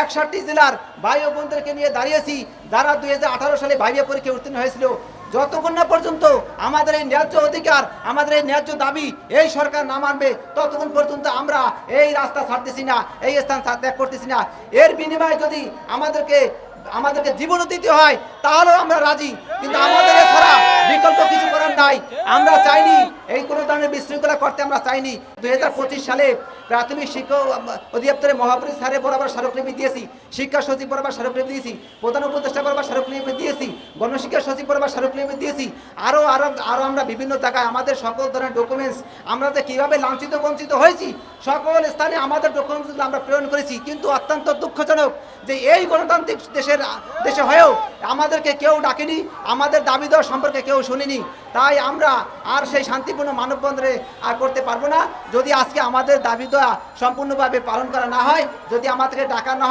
একষট্টি জেলার ভাই ও বোনদেরকে নিয়ে দাঁড়িয়েছি। যারা দুই হাজার আঠারো সালে ভাইবে পরীক্ষায় উত্তীর্ণ হয়েছিল, যতক্ষণ না পর্যন্ত আমাদের এই ন্যায্য অধিকার, আমাদের এই ন্যায্য দাবি এই সরকার না মানবে, ততক্ষণ পর্যন্ত আমরা এই রাস্তা ছাড়তেছি না, এই স্থান ত্যাগ করতেছি না। এর বিনিময়ে যদি আমাদেরকে আমাদেরকে জীবনও দিতে হয়, তাহলেও আমরা রাজি। কিন্তু আমাদের এছাড়া আমরা চাইনি, এই কোনো ধরনের বিশৃঙ্খলা করতে আমরা চাইনি। দুই হাজার পঁচিশ সালে প্রাথমিক শিক্ষক অধিদপ্তরের মহাপুরী স্যারে বরাবর স্মারকলিপি দিয়েছি, শিক্ষা সচিব বরাবর স্মারকলিপি দিয়েছি, প্রধান উপদেষ্টা বরাবর স্মারকলিপি দিয়েছি। গণশিক্ষা সচিব বরাবর স্মারকলিপি দিয়েছি। আরও আরও আরও আমরা বিভিন্ন জায়গায় আমাদের সকল ধরনের ডকুমেন্টস আমরা যে কীভাবে লাঞ্ছিত, বঞ্চিত হয়েছি, সকল স্থানে আমাদের ডকুমেন্টসগুলো আমরা প্রেরণ করেছি। কিন্তু অত্যন্ত দুঃখজনক যে এই গণতান্ত্রিক দেশের, দেশে হয়েও আমাদেরকে কেউ ডাকেনি, আমাদের দাবি দেওয়া সম্পর্কে কেউ শুনিনি। তাই আমরা আর সেই শান্তিপূর্ণ মানববন্ধনে আর করতে পারব না। যদি আজকে আমাদের দাবি দেওয়া সম্পূর্ণভাবে পালন করা না হয়, যদি আমাদেরকে ডাকা না